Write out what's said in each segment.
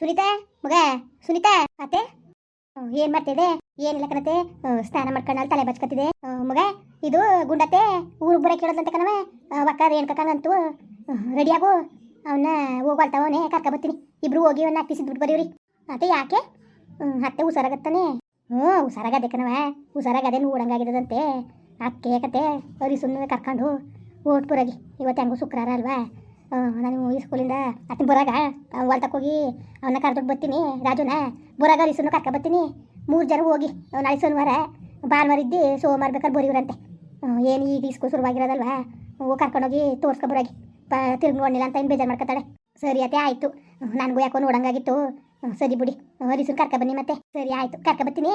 ಸುನೀತಾ, ಮಗ, ಸುನೀತಾ ಅತ್ತೆ ಏನ್ ಮಾಡ್ತಿದೆ ಏನಿಲ್ಲ ಕಣತೆ. ಸ್ನಾನ ಮಾಡ್ಕೊಂಡ್ ತಲೆ ಬಚ್ಕತ್ತಿದೆ. ಮಗ, ಇದು ಗುಂಡತ್ತೆ ಊರಿಗೆ ಕಣವೆ ಕಣವ ಒಕ್ಕ ರೇಣ್ಕಂಗಂತೂ ರೆಡಿ ಆಗು. ಅವನ್ನ ಹೋಗ್ಬಾಳ್ತಾವನೆ ಕರ್ಕ ಬರ್ತೀನಿ. ಇಬ್ರು ಹೋಗಿ ಅವನ್ನ ಹಾಕಿಸಿದ್ ಬಿಟ್ಟು ಬರೀವ್ರಿ. ಅತ್ತೆ ಯಾಕೆ? ಅತ್ತೆ ಹುಷಾರಾಗತ್ತಾನೆ. ಹ್ಞೂ ಹುಷಾರಾಗದೆ ಕಣವ ಹುಷಾರಾಗದೆ ಆಗಿದದಂತೆ ಅಕ್ಕೆ ಕತೆ ಸುಮ್ಮನೆ ಕರ್ಕೊಂಡು ಓಟ್ ಪುರಗಿ. ಇವತ್ತು ಹೆಂಗೂ ಶುಕ್ರವಾರ ಅಲ್ವಾ? ನಾನು ಈ ಸ್ಕೂಲಿಂದ ಅತ್ತಿನ ಬರಾಗ ಹೊಲ್ತಕ್ಕೆ ಹೋಗಿ ಅವನ್ನ ಕರೆದು ಬರ್ತೀನಿ, ರಾಜುನ. ಬರಾಗ ರಿಸುನ್ನು ಕರ್ಕ ಬರ್ತೀನಿ. ಮೂರು ಜನ ಹೋಗಿ ನಾಳೆ ಶನಿವಾರ ಭಾನುವಾರ ಇದ್ದು ಸೋಮವಾರ ಬೇಕಾದ್ರೆ ಬರೀವ್ರಂತೆ ಏನು ಈಗ ಸ್ಕೂಲ್ ಶುರುವಾಗಿರೋದಲ್ವಾ? ಹೋಗಿ ಕರ್ಕೊಂಡೋಗಿ ತೋರ್ಸ್ಕೊಬರಾಗಿ ಪ ತಿರ್ಗಿ ನೋಡಲಿಲ್ಲ ಅಂತ ಏನು ಬೇಜಾರು ಮಾಡ್ಕೊತಾಳೆ. ಸರಿ ಅತ್ತೆ, ಆಯಿತು. ನನಗೂ ಯಾಕೋ ನೋಡಂಗಾಗಿತ್ತು. ಸರಿ ಬಿಡಿ. ರಿಸುನ್ ಕರ್ಕ ಬನ್ನಿ ಮತ್ತೆ. ಸರಿ, ಆಯಿತು. ಕರ್ಕ ಬರ್ತೀನಿ.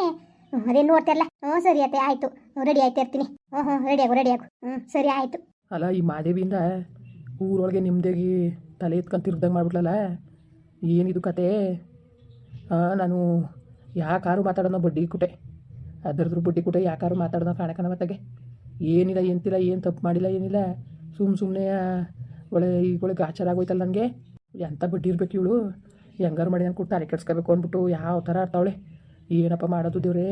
ಅದೇನು ನೋಡ್ತಿರಲ್ಲ ಹ್ಞೂ, ಸರಿ ಅತ್ತೆ, ಆಯಿತು. ರೆಡಿ ಆಯ್ತಾ, ಇರ್ತೀನಿ. ಹ್ಞೂ ಹ್ಞೂ ರೆಡಿ ಆಗು ರೆಡಿ ಆಗು. ಹ್ಞೂ, ಸರಿ, ಆಯಿತು. ಅಲ್ಲ, ಈ ಮಾದೇವಿಯಿಂದ ಊರೊಳಗೆ ನಿಮ್ಮದೇಗಿ ತಲೆ ಎತ್ಕೊಂಡು ತಿರ್ಗ್ದಂಗೆ ಮಾಡಿಬಿಟ್ಲಲ್ಲ? ಏನಿದು ಕತೆ? ನಾನು ಯಾಕಾರು ಮಾತಾಡೋಣ ಬಡ್ಡಿ ಕುಟೆ. ಅದರದ್ರ ಬಡ್ಡಿ ಕುಟೆ ಯಾಕಾರು ಮಾತಾಡೋಣ ಕಾಣಕನ ಮತ್ತಾಗೆ. ಏನಿಲ್ಲ ಎಂತಿಲ್ಲ ಏನು ತಪ್ಪು ಮಾಡಿಲ್ಲ, ಏನಿಲ್ಲ. ಸುಮ್ಮ ಸುಮ್ಮನೆ ಒಳ್ಳೆ ಈಗ ಒಳ್ಳೆ ಗಾಚಾರ ಆಗೋಯ್ತಲ್ಲ ನನಗೆ. ಎಂಥ ಬಡ್ಡಿ ಇರ್ಬೇಕು ಇವಳು? ಹೆಂಗಾರು ಮಾಡಿ ನಾನು ಕೊಟ್ಟು ತಲೆ ಕೆಡ್ಸ್ಕೋಬೇಕು ಅಂದ್ಬಿಟ್ಟು ಯಾವ ಥರ ಆಡ್ತಾವಳೆ? ಏನಪ್ಪ ಮಾಡೋದು ದೇವ್ರೆ?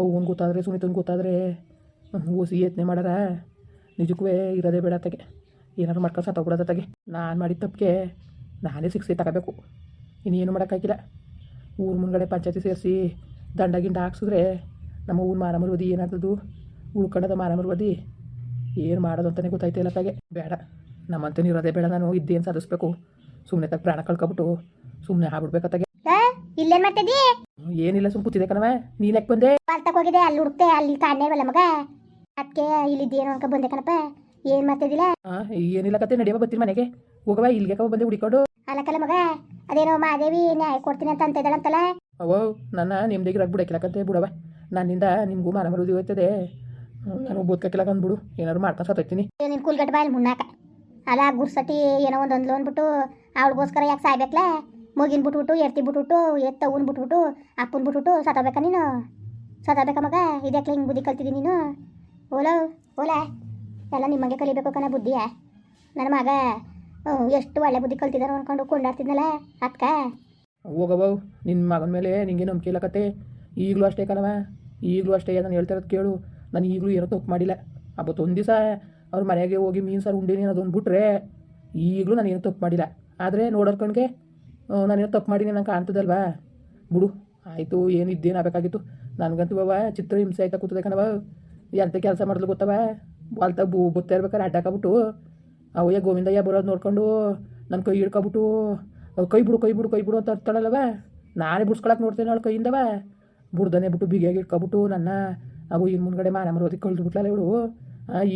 ಅವ್ನು ಗೊತ್ತಾದರೆ ಸುನೀತನ ಗೊತ್ತಾದರೆ. ಓಸಿ ಯತ್ನೆ ಮಾಡಾರ? ನಿಜಕ್ಕೂ ಇರೋದೇ ಬೇಡ ತಗೆ ಏನಾದ್ರು ಮಾಡ್ಕೊಂಡು ಸತ್ತೋಗ್ಬಿಡೋದ ತಗೆ ನಾನು ಮಾಡಿದ ತಪ್ಪಿಗೆ ನಾನೇ ಸಿಕ್ಸಿ ತಗೋಬೇಕು. ಇನ್ನೇನು ಮಾಡೋಕ್ಕಾಗಿಲ್ಲ. ಊರು ಮುಂದ್ಗಡೆ ಪಂಚಾಯತಿ ಸೇರಿಸಿ ದಂಡ ಗಿಂಡ ಹಾಕ್ಸಿದ್ರೆ ನಮ್ಮ ಊರು ಮಾನ ಮರುವದಿ ಏನಾಗ್ತದು ಉಳ್ಕೊಂಡದ ಓದಿ ಏನು ಮಾಡೋದು ಅಂತಲೇ ಗೊತ್ತಾಯ್ತಿಲ್ಲ ತಾಗೆ ಬೇಡ. ನಮ್ಮಂತೇನು ಇರೋದೇ ಬೇಡ. ನಾನು ಇದ್ದೇನು ಸಾಧಿಸ್ಬೇಕು? ಸುಮ್ಮನೆ ತಗ ಪ್ರಾಣ ಕಳ್ಕೊಬಿಟ್ಟು ಸುಮ್ಮನೆ ಆಗ್ಬಿಡ್ಬೇಕತ್ತಾಗೆ ಇಲ್ಲೇನ್ ಮಾಡ್ತಿದ್ದಿ? ಏನಿಲ್ಲ ಸುಮ್ ಕೂತಿದೆ ಕಣವ ನೀನು ಯಾಕೆ ಬಂದೆ? ಹೋಗಿದೆ ಅಲ್ಲಿ ಹುಡುಕ್ತೆ ಅಲ್ಲಿ ಕಾಣೇವಲ್ಲ ಮಗ? ಅದಕ್ಕೆ ಇಲ್ಲಿದ್ದೇನು ಅನ್ಕ ಬಂದೆ ಕಣಪ್ಪ. ಏನ್ ಮಾಡ್ತಿದ್ದಿಲ್ಲ ಆ, ಏನಿಲ್ಲ ಕತೆ ನಡೆಯವ ಬರ್ತೀನಿ ಮನೆಗೆ. ಹೋಗವ ಇಲ್ಲಿಗೆ ಕವ ಬಂದೆ ಹುಡಿಕೊಂಡು ಅಲ್ಲಕ್ಕಲ್ಲ ಮಗ ಅದೇನೋ ಮಾದೇವಿ ನ್ಯಾಯ ಕೊಡ್ತೀನಿ ಅಂತ ಅಂತ ಇದ್ದಾಳಂತಲ್ಲ ಅವೋ ನನ್ನ ನಿಮ್ದಿಗೆ ರಗ್ ಬಿಡಕ್ಕಿಲ್ಲಕಂತೆ ಬಿಡವ ನನ್ನಿಂದ ನಿಮಗೂ ಮಾನ ಮರುದಿ ಹೋಯ್ತದೆ ಹ್ಮ್, ನಾನು ಬದುಕಕ್ಕಿಲ್ಲ ಅಂದ್ಬಿಡು ಏನಾದ್ರು ಮಾಡ್ತಾ ಸತ್ತೋಯ್ತೀನಿ ನಿನ್ ಕುಲ್ಗಟ್ ಬಾಯಲ್ಲಿ ಮುನ್ನಾಕ. ಅಲ್ಲ ಗುರ್ಸಟಿ ಏನೋ ಒಂದು ಅಂದ್ಲು ಅಂದ್ಬಿಟ್ಟು ಅವಳಿಗೋಸ್ಕರ ಯಾಕೆ ಸಾಯ್ಬೇಕಲ್ಲ ಮಗಿನ ಬಿಟ್ಬಿಟ್ಟು ಎರ್ತಿ ಬಿಟ್ಬಿಟ್ಟು ಎತ್ತ ಊನ್ ಬಿಟ್ಬಿಟ್ಟು ಅಪ್ಪನ ಬಿಟ್ಬಿಟ್ಟು ಸತ್ತೋಬೇಕಾ ನೀನು? ಸತ್ತೋಬೇಕಾ ಮಗ? ಇದಕ್ಕೆ ಹಿಂಗೆ ಬುದ್ಧಿ ಕಲ್ತಿದ್ದೀನಿ ನೀನು? ಓಲೋ ಓಲ. ಎಲ್ಲ ನಿಮಗೆ ಕಲಿಬೇಕು ಕಣ ಬುದ್ಧಿಯ ನನ್ನ ಮಗ ಎಷ್ಟು ಒಳ್ಳೆ ಬುದ್ಧಿ ಕಲ್ತಿದಾರ ಅನ್ಕೊಂಡು ಕೊಂಡಾಡ್ತಿದ್ನಲ್ಲ, ಅಕ್ಕ? ಹೋಗವ ನಿನ್ನ ಮಗನ ಮೇಲೆ ನಿಂಗೆ ನಂಬಿಕೆ ಇಲ್ಲ ಕತೆ ಈಗಲೂ ಅಷ್ಟೇ ಕಣವ ಈಗಲೂ ಅಷ್ಟೇ ನಾನು ಹೇಳ್ತಾ ಇರೋದು ಕೇಳು. ನಾನು ಈಗಲೂ ಏನೋ ತಪ್ಪು ಮಾಡಿಲ್ಲ. ಒಂದು ದಿವಸ ಅವ್ರ ಮನೆಗೆ ಹೋಗಿ ಮೀನು ಸಾರು ಉಂಡೇನಿ ಅನ್ನೋದು ಬಿಟ್ರೆ ಈಗಲೂ ನಾನು ಏನೂ ತಪ್ಪು ಮಾಡಿಲ್ಲ. ಆದರೆ ನೋಡೋರ್ ಕಣ್ಗೆ ನಾನೇನೋ ತಪ್ಪು ಮಾಡಿನಿ ನಂಗೆ ಕಾಣ್ತದಲ್ವಾ? ಬಿಡು, ಆಯಿತು, ಏನು ಇದ್ದೇನು ಆಗಬೇಕಾಗಿತ್ತು. ನನಗಂತೂ ಬಾವ ಚಿತ್ರ ಹಿಂಸೆ ಆಯ್ತಾ ಕೂತದೆ ಕಣವ ಎಂಥ ಕೆಲಸ ಮಾಡಿದ್ಲು ಗೊತ್ತವ? ಹೊಲ್ತ ಬೂ ಬುತ್ತ ಅವು ಅಡ್ಡಾಕಬಿಟ್ಟು ಅವಯ್ಯ ಗೋವಿಂದಯ್ಯ ಬರೋದು ನೋಡ್ಕೊಂಡು ನನ್ನ ಕೈ ಹಿಡ್ಕೊಬಿಟ್ಟು ಕೈ ಬಿಡು ಕೈ ಬಿಡು ಕೈ ಬಿಡು ಅಂತ ಅರ್ಥಳಲ್ಲವ ನಾನೇ ಬಿಡ್ಸ್ಕೊಳಕ್ಕೆ ನೋಡ್ತೇನೆ ಅವಳು ಕೈಯಿಂದವ. ಬುಡ್ದನೆ ಬಿಟ್ಟು ಬಿಗಿಯಾಗಿ ಇಟ್ಕೊಬಿಟ್ಟು ನನ್ನ, ಅವು ಇನ್ನು ಮುಂದ್ಗಡೆ ಮಾನ ಕಳ್ದು ಬಿಟ್ಲಲ್ಲ ಇವಳು.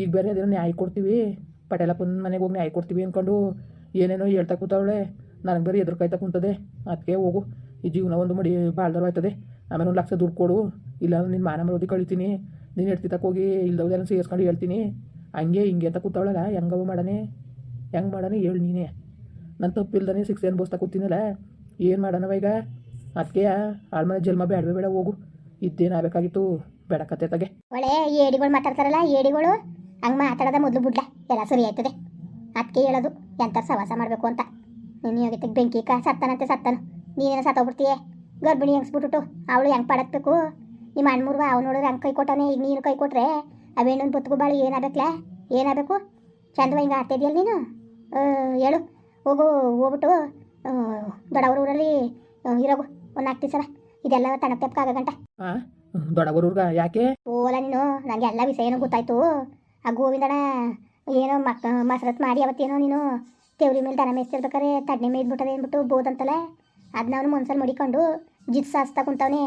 ಈಗ ಬೇರೆ ಅದೇನೋ ನ್ಯಾಯ ಕೊಡ್ತೀವಿ. ಪಟೇಲಪ್ಪನ ಮನೆಗೆ ಹೋಗಿ ನ್ಯಾಯ ಕೊಡ್ತೀವಿ ಅಂದ್ಕೊಂಡು ಏನೇನೋ ಹೇಳ್ತಾ ಕೂತಾವಳೆ. ನನಗೆ ಬೇರೆ ಎದುರು ಕಾಯ್ತಾ ಕುಂತದೆ. ಅದಕ್ಕೆ ಹೋಗು. ಈ ಜೀವನ ಒಂದು ಮಡಿ ಬಾಳ್ದಾರ ಆಯ್ತದೆ ಆಮೇಲೆ ಒಂದು ಲಕ್ಷ ದುಡ್ಡು ಕೊಡು. ಇಲ್ಲ ನಿನ್ನ ಮಾನ ಮರೋದಿ ಕಳಿತೀನಿ. ನೀನು ತಕ್ಕ ಹೋಗಿ ಇಲ್ದವ್ದೇನೋ ಸೇರಿಸ್ಕೊಂಡು ಹೇಳ್ತೀನಿ. ಹಂಗೆ ಹಿಂಗೆ ಅಂತ ಕೂತವಳಲ್ಲ, ಹೆಂಗವ ಮಾಡನೆ ಹೆಂಗೆ ಮಾಡನೆ ಹೇಳು ನೀನೇ. ನಾನು ತಪ್ಪಿಲ್ದಾನೆ ಶಿಕ್ಷೆ ಅನ್ಭವಿಸ್ತಾ ಕೂತೀನಲ್ಲ, ಏನು ಮಾಡೋಣವ ಈಗ? ಅದಕ್ಕೆ ಆಳ್ಮನೆ ಜನ್ಮ ಬೇಡವೇ ಬೇಡ, ಹೋಗು. ಇದ್ದೇನು ಆಗಬೇಕಾಗಿತ್ತು? ಬೇಡ ಕತೆ ತಗೆ. ಒಳ್ಳೆ ಏಡಿಗಳು ಮಾತಾಡ್ತಾರಲ್ಲ, ಏಡಿಗಳು? ಹಂಗೆ ಮಾತಾಡೋದ ಮೊದಲು ಬಿಡ್ಲ, ಎಲ್ಲ ಸರಿ ಆಯ್ತದೆ. ಅದಕ್ಕೆ ಹೇಳೋದು ಎಂಥ ಸವಾಸ ಮಾಡಬೇಕು ಅಂತ. ನೀನು ಯೋಗ್ಯತೆಗೆ ಬೆಂಕಿ ಕ ಸತ್ತಾನಂತೆ ಸತ್ತಾನು. ನೀನೇನೋ ಸತ್ತೋಗ್ಬಿಡ್ತೀಯ? ಗರ್ಭಿಣಿ ಹೆಂಗ್ಸ್ಬಿಟ್ಟು ಅವಳು ಹೆಂಗೆ ಪಾಡಕ್ಬೇಕು? ನಿಮ್ಮ ಅಣ್ಮೂರ್ವ ಅವ್ನು ನೋಡಿದ್ರೆ ಹಂಗೆ ಕೈ ಕೊಟ್ಟಾನೆ ಈಗ ನೀನು ಕೈ ಕೊಟ್ರೆ ಅವೇನೊಂದು ಬದುಕು ಬಾಳಿ ಏನಾಗಬೇಕಲ್ಲ ಏನಾಗಬೇಕು? ಚಂದವ ಹಿಂಗೆ ಆಡ್ತಿದ್ಯಲ್ಲ ನೀನು? ಹೇಳು. ಹೋಗು ಹೋಗ್ಬಿಟ್ಟು ದೊಡ್ಡವ್ರ ಊರಲ್ಲಿ ಇರೋಗು. ಒಂದು ನಾಲ್ಕು ದಿವಸ ಇದೆಲ್ಲ ತಣಕ್ ತೆಪ್ಪ ಗಂಟ. ದೊಡ್ಡವರೂರ್ಗ ಯಾಕೆ? ಓಲ ನೀನು. ನನಗೆ ಎಲ್ಲ ವಿಷಯನೂ ಗೊತ್ತಾಯ್ತು. ಆ ಗೋವಿಂದಣ ಏನೋ ಮಕ್ಕ ಮಸರತ್ ಮಾಡಿ ಅವತ್ತೇನೋ ನೀನು ತೆವ್ರಿ ಮೇಲೆ ದನ ಮೇಯಿಸ್ತಿರ್ಬೇಕಾರೆ ತಡ್ನೆ ಮೇಯ್ದ್ಬಿಟ್ಟದೆ ಅಂದ್ಬಿಟ್ಟು ಬೋದಂತಲ್ಲ ಅದನ್ನ ಅವನು ಮನ್ಸಲ್ಲಿ ಮಡಿಕೊಂಡು ಜಿತ್ ಸಾಸ್ತಾ ಕುಂತವನೇ.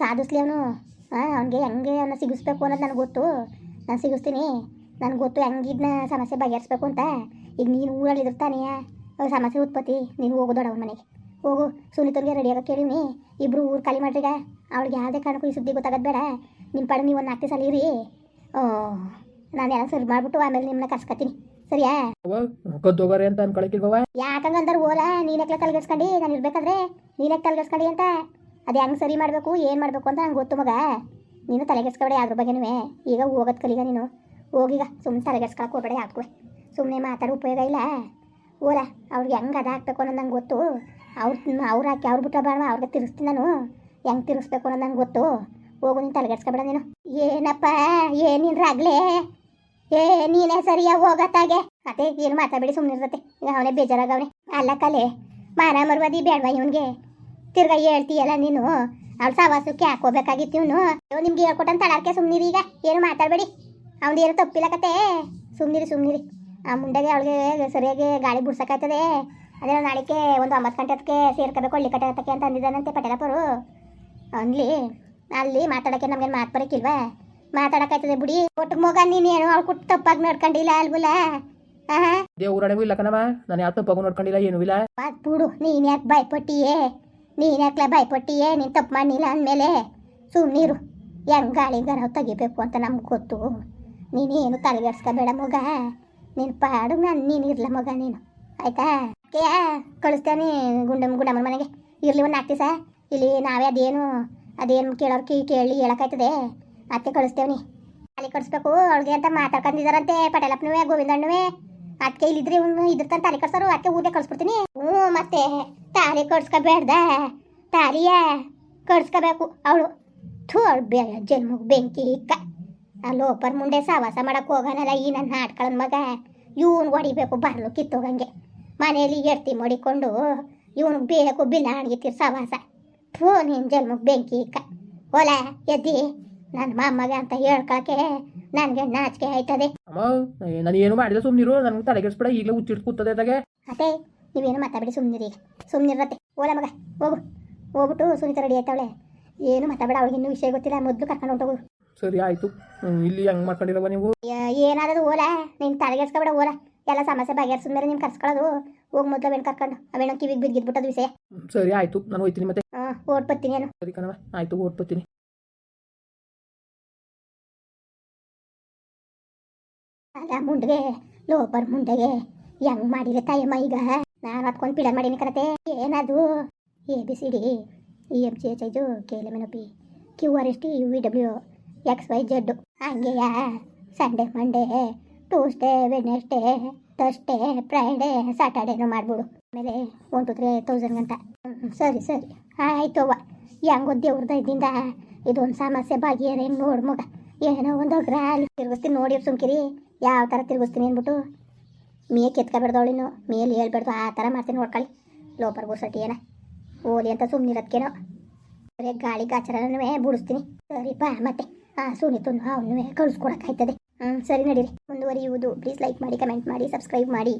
ಸಾಧಿಸ್ಲಿ ಅವನು. ಹಾಂ ಅವನಿಗೆ ಹೆಂಗೆ ಅವನ್ನ ಸಿಗಿಸ್ಬೇಕು ಅನ್ನೋದು ನನಗೆ ಗೊತ್ತು. ನಾನು ಸಿಗಿಸ್ತೀನಿ. ನನಗೆ ಗೊತ್ತು ಹೆಂಗಿದ್ನ ಸಮಸ್ಯೆ ಬಗೆಹರಿಸ್ಬೇಕು ಅಂತ. ಈಗ ನೀನು ಊರಲ್ಲಿ ಇರ್ತಾನೆ ಸಮಸ್ಯೆ ಉತ್ಪತ್ತಿ ನೀನು ಹೋಗು ಅವ್ರ ಮನೆಗೆ. ಹೋಗು ಸುನೀತರಿಗೆ ರೆಡಿ ಆಗಕ್ಕೆ ಕೇಳಿವ್ನಿ ಇಬ್ರು ಊರು ಖಾಲಿ ಮಾಡ್ರಿಗ. ಅವ್ಳಿಗೆ ಯಾವುದೇ ಕಾರಣಕ್ಕೂ ಈ ಸುದ್ದಿ ಗೊತ್ತಾಗೋದು ಬೇಡ. ನಿಮ್ಮ ಪಡೆ ನೀವು ಒಂದು ನಾಲ್ಕು ದಿವಸ ಇರಿ. ನಾನು ಎಲ್ಲ ಸರಿ ಮಾಡಿಬಿಟ್ಟು ಆಮೇಲೆ ನಿಮ್ಮನ್ನ ಕರ್ಸ್ಕೊತೀನಿ ಸರಿಯಾ? ಕದ್ದೋಗಾರೆ ಅಂತ ಅನ್ಕೊಳಕಿಲ್ವವ ಯಾಕಂಗಂದ್ರೆ ಓಲ ನೀನಕ್ಕೆ ತಲೆಗೆಡ್ಸ್ಕೊಂಡು ನಾನು ಇರ್ಬೇಕಾದ್ರೆ ನೀನಕ್ಕೆ ತಲೆಗೆಡ್ಸ್ಕೊಂಡು ಅಂತ? ಅದು ಹೆಂಗೆ ಸರಿ ಮಾಡಬೇಕು, ಏನು ಮಾಡಬೇಕು ಅಂತ ನಂಗೆ ಗೊತ್ತು ಮಗ. ನೀನು ತಲೆಗೆಸ್ಕೊಬೇಡ ಯಾವ್ದ್ರ ಬಗ್ಗೆನೂ. ಈಗ ಹೋಗೋದು ಕಲೀಗ ನೀನು. ಹೋಗೀಗ ಸುಮ್ಮನೆ ತಲೆಗೆಸ್ಕೊಳಕ್ಕೆ ಹೋಗ್ಬೇಡ ಯಾಕೆ ಸುಮ್ಮನೆ ಮಾತಾಡೋ ಉಪಯೋಗ ಇಲ್ಲ. ಓಲ ಅವ್ರಿಗೆ ಹೆಂಗೆ ಅದು ಹಾಕ್ಬೇಕು ಅನ್ನೋದು ನಂಗೆ ಗೊತ್ತು. ಅವ್ರ ಅವ್ರು ಹಾಕಿ ಅವ್ರು ಬಿಟ್ಟ ಬೇಡ ಅವ್ರಿಗೆ ತಿರ್ಸ್ತೀನಿ ನಾನು. ಹೆಂಗೆ ತಿರ್ಸ್ಬೇಕು ಅನ್ನೋದು ನಂಗೆ ಗೊತ್ತು. ಹೋಗು, ನೀನು ತಲೆಗೆಡ್ಸ್ಕೊಬೇಡ ನೀನು. ಏನಪ್ಪ ಏನಿನ್ರ ಆಗಲೇ ಏ ನೀನೇ ಸರಿಯಾ ಹೋಗತ್ತಾಗೆ? ಅದೇ, ಏನು ಮಾತಾಡಬೇಡಿ ಸುಮ್ಮನೆ ಇರ್ತತೆ ಈಗ ಅವನೇ ಬೇಜಾರಾಗವನೇ ಅಲ್ಲ ಕಲೆ, ಮಾನ ಮರ್ವಾದಿ ಬೇಡವಾ ಇವನ್ಗೆ. ತಿರ್ಗಾ ಹೇಳ್ತೀಯಲ್ಲ ನೀನು? ಅವ್ಳ ಸವಾಸಕ್ಕೆ ಹಾಕೋಬೇಕಾಗಿತ್ತು ಇವನು? ನಿಮ್ಗೆ ಹೇಳ್ಕೊಟ್ಟಂತ ತಳಾರ್ಕೆ ಸುಮ್ನಿರಿ ಈಗ. ಏನು ಮಾತಾಡಬೇಡಿ. ಅವ್ನು ಏನು ತಪ್ಪಿಲ್ಲ ಕತೆ. ಸುಮ್ನಿರಿ ಸುಮ್ನಿರಿ. ಆ ಮುಂಡೆಗೆ ಅವಳಿಗೆ ಸರಿಯಾಗಿ ಗಾಳಿ ಬಿಡ್ಸಕಾಯ್ತದೆ ಅದೇ ನಾಳೆಗೆ ಒಂದು ಒಂಬತ್ತು ಗಂಟೆ ಅದಕ್ಕೆ ಸೇರ್ಕೋಬೇಕು ಹಳ್ಳಿ ಕಟ್ಟೆ ಹತ್ತಕ್ಕೆ ಅಂತ ಅಂದಿದ್ದಾನಂತೆ ಪಟೇಲಪ್ಪರು. ಅನ್ಲಿ ಅಲ್ಲಿ ಮಾತಾಡೋಕ್ಕೆ ನಮ್ಗೇನು ಮಾತು ಬರೋಕ್ಕಿಲ್ವಾ ಮಾತಾಡೋಕಾಯ್ತದೆ ಬಿಡಿ. ಒಟ್ಟಿಗೆ ಮಗ ನೀನೇನು? ಏನು ಅವ್ಳು ಕುಟ್ಟು ತಪ್ಪಾಗಿ ನೋಡ್ಕೊಂಡಿಲ್ಲ ಅಲ್ವಲ್ಲ ಹಾ ದೇವ್ರಡೆಗೂ ಇಲ್ಲ ಕಣವ ನಾನು ಯಾವ ತಪ್ಪಾಗೂ ನೋಡ್ಕೊಂಡಿಲ್ಲ ಏನು ಇಲ್ಲ. ಬಿಡು. ನೀನು ಯಾಕೆ ಭಯಪಟ್ಟಿಯೇ? ನೀನ್ ಯಾಕೆ ಭಯಪಟ್ಟಿಯೇ, ನೀನು ತಪ್ಪು ಮಾಡಿಲ್ಲ ಅಂದಮೇಲೆ ಸುಮ್ಮನಿರು ಗಾಳಿ ಗರವ್ ತೆಗಿಬೇಕು ಅಂತ ನಮ್ಗೆ ಗೊತ್ತು. ನೀನೇನು ತಲೆಗೆಡ್ಸ್ಕೋಬೇಡ ಮಗ. ನೀನು ಪಾಡು ನಾನು, ನೀನು ಇರ್ಲ ಮಗ ನೀನು. ಆಯ್ತಾ? ಕೇ, ಕಳಿಸ್ತೇನೆ ಗುಂಡಮ್ಮ ಗುಂಡಮ್ಮನ ಮನೆಗೆ. ಇರ್ಲಿ ಒಂದು ದಿವಸ. ಇಲ್ಲಿ ನಾವೇ ಅದೇನು ಅದೇನು ಕೇಳೋರು ಕೀ ಕೇಳಿ ಹೇಳಕ್ಕಾಯ್ತದೆ. ಅದಕ್ಕೆ ಕಳಿಸ್ತೇವ್ನಿ. ಅಲ್ಲಿ ಕಳಿಸ್ಬೇಕು ಅವಳಿಗೆ ಅಂತ ಮಾತಾಡ್ಕೊಂಡಿದ್ದಾರಂತೆ ಪಟೇಲಪ್ಪನವೇ, ಗೋವಿಂದಣ್ಣವೇ. ಅದಕ್ಕೆ ಇಲ್ಲಿದ್ರೆ ಇವನು ಇದ್ರ ತನ ತಾಲಿ ಕಟ್ಸೋರು ಅದಕ್ಕೆ ಊರಿಗೆ ಕಳ್ಸ್ಬಿಡ್ತೀನಿ. ಹ್ಞೂ, ಮತ್ತೆ ತಾರಿ ಕಡ್ಸ್ಕೊಬೇಡ್ದ ತಾಲಿಯ ಕಟ್ಸ್ಕೋಬೇಕು ಅವಳು. ಥೂ, ಅವಳು ಬೆ ಬೆಂಕಿ ಇಕ್ಕ ಲೋಪರ್ ಮುಂದೆ ಸಾವಾಸ ಮಾಡಕ್ಕೆ ಹೋಗೋಣಲ್ಲ ಈ ನನ್ನ ಆಟ್ಗಳನ್ ಮಗ. ಇವನು ಹೊಡಿಬೇಕು ಬರ್ಲು ಕಿತ್ತೋಗಂಗೆ. ಮನೆಯಲ್ಲಿ ಎಡ್ತಿ ಮಡಿಕೊಂಡು ಇವನು ಬೇಕು ಬಿಲ್ಲ ತೀರ್ ಸವಾಸ. ಥೂ ನಿನ್ನ ಜನ್ಮಗ್ ಬೆಂಕಿ ಇಕ್ಕ ಓಲ ಎದ್ದಿ ನನ್ನ ಮಾಮಗ ಅಂತ ಹೇಳ್ಕೊಳಕ್ಕೆ ನನಗೆ ನಾಚಿಕೆ ಆಯ್ತದೆ. ನಾನು ಏನು ಮಾಡಿಲ್ಲ ಸುಮ್ಮನಿರು ನನಗೆ ತಲೆಗೆಡ್ಸ್ಬೇಡ ಈಗಲೇ ಹುಚ್ಚಿಟ್ಟು ಕೂತದೆ ಅದಾಗೆ. ಅದೇ ನೀವೇನು ಮಾತಾಡಿ ಸುಮ್ಮನಿರಿ ಸುಮ್ಮನಿರತ್ತೆ ಓಲ ಮಗ ಹೋಗು. ಹೋಗ್ಬಿಟ್ಟು ಸುನೀತಾ ರೆಡಿ ಆಯ್ತಾವಳೆ. ಏನು ಮಾತಾಡಬೇಡ ಅವಳಿಗೆ ಇನ್ನೂ ವಿಷಯ ಗೊತ್ತಿಲ್ಲ ಮೊದಲು ಕರ್ಕೊಂಡು ಹೊಂಟೋಗು. ಸರಿ ಆಯ್ತು. ಇಲ್ಲಿ ಹೆಂಗ್ ಮಾಡ್ಕೊಂಡಿರವ ನೀವು? ಏನಾದ್ರು ಓಲ? ನೀನು ತಲೆಗೆಡ್ಸ್ಕೊಬೇಡ ಓಲ. ಎಲ್ಲ ಸಮಸ್ಯೆ ಬಗೆಹರಿಸಿದ ಮೇಲೆ ನೀನು ಕರ್ಸ್ಕೊಳ್ಳೋದು ಹೋಗಿ ಮೊದಲು ಅವೇನು ಕರ್ಕೊಂಡು. ಅವೇನೋ ಕಿವಿಗೆ ಬಿದ್ದಿದ್ಬಿಟ್ಟದು ವಿಷಯ. ಸರಿ ಆಯ್ತು ನಾನು ಹೋಯ್ತೀನಿ ಮತ್ತೆ. ಹಾ ಓಟ್ ಬರ್ತೀನಿ ಏನು ಸರಿ ಕಣವ ಆಯಿತು ಓದ್ಬತ್ತೀನಿ ಅಲ್ಲ ಮುಂಡ್ಗೆ ಲೋಪರ್ ಮುಂಡೆಗೆ. ಹೆಂಗ್ ಮಾಡಿಲ್ಲ ತಾಯಮ್ಮ ಈಗ? ನಾನು ಹತ್ಕೊಂಡು ಪಿಡ ಮಾಡೀನಿ ಕರತೆ ಏನದು A B C D E M C H ಐದು K L M N P Q R S T U V W X Y Z ಹಂಗೆಯ? Sunday Monday Tuesday Wednesday Thursday Friday ಸ್ಯಾಟರ್ಡೇನು ಮಾಡ್ಬಿಡು. ಆಮೇಲೆ one two three thousand hmm, ಸರಿ ಸರಿ. ಆಯ್ತು ಅವ್ವ. ಹೆಂಗೋ ದೇವ್ರದ ಇದ್ದಿಂದ ಇದೊಂದು ಸಮಸ್ಯೆ ಹೆಂಗೆ ನೋಡು ಮಗ. ಏನೋ ಒಂದು ಅಗ್ರ ಅಲ್ಲಿ ನೋಡಿ ಸುಮ್ಕಿರಿ. ಯಾವ ಥರ ತಿರುಗಿಸ್ತೀನಿ ಅಂದ್ಬಿಟ್ಟು ಮೇಕ್ ಎತ್ಕೊಬೇಡ್ದವಳಿನು ಮೇಲೆ ಹೇಳ್ಬಾರ್ದು ಆ ಥರ ಮಾಡ್ತೀನಿ ನೋಡ್ಕೊಳ್ಳಿ ಲೋಪರ್ ಗುರ್ಸಟ್ಟಿ ಏನ? ಓದಿ ಅಂತ ಸುಮ್ಮನಿರೋದ್ಕೇನೋ ಬರೀ ಗಾಳಿ ಗಾಚರನೂ ಬುಡಿಸ್ತೀನಿ. ಸರಿಪ್ಪ ಮತ್ತೆ? ಹಾಂ ಸುನಿತನು ಅವನು ಕಳಿಸ್ಕೊಡಕ್ಕಾಯ್ತದೆ. ಹ್ಞೂ ಸರಿ ನಡೀರಿ. ಮುಂದುವರಿಯುವುದು. ಪ್ಲೀಸ್ ಲೈಕ್ ಮಾಡಿ ಕಮೆಂಟ್ ಮಾಡಿ ಸಬ್ಸ್ಕ್ರೈಬ್ ಮಾಡಿ.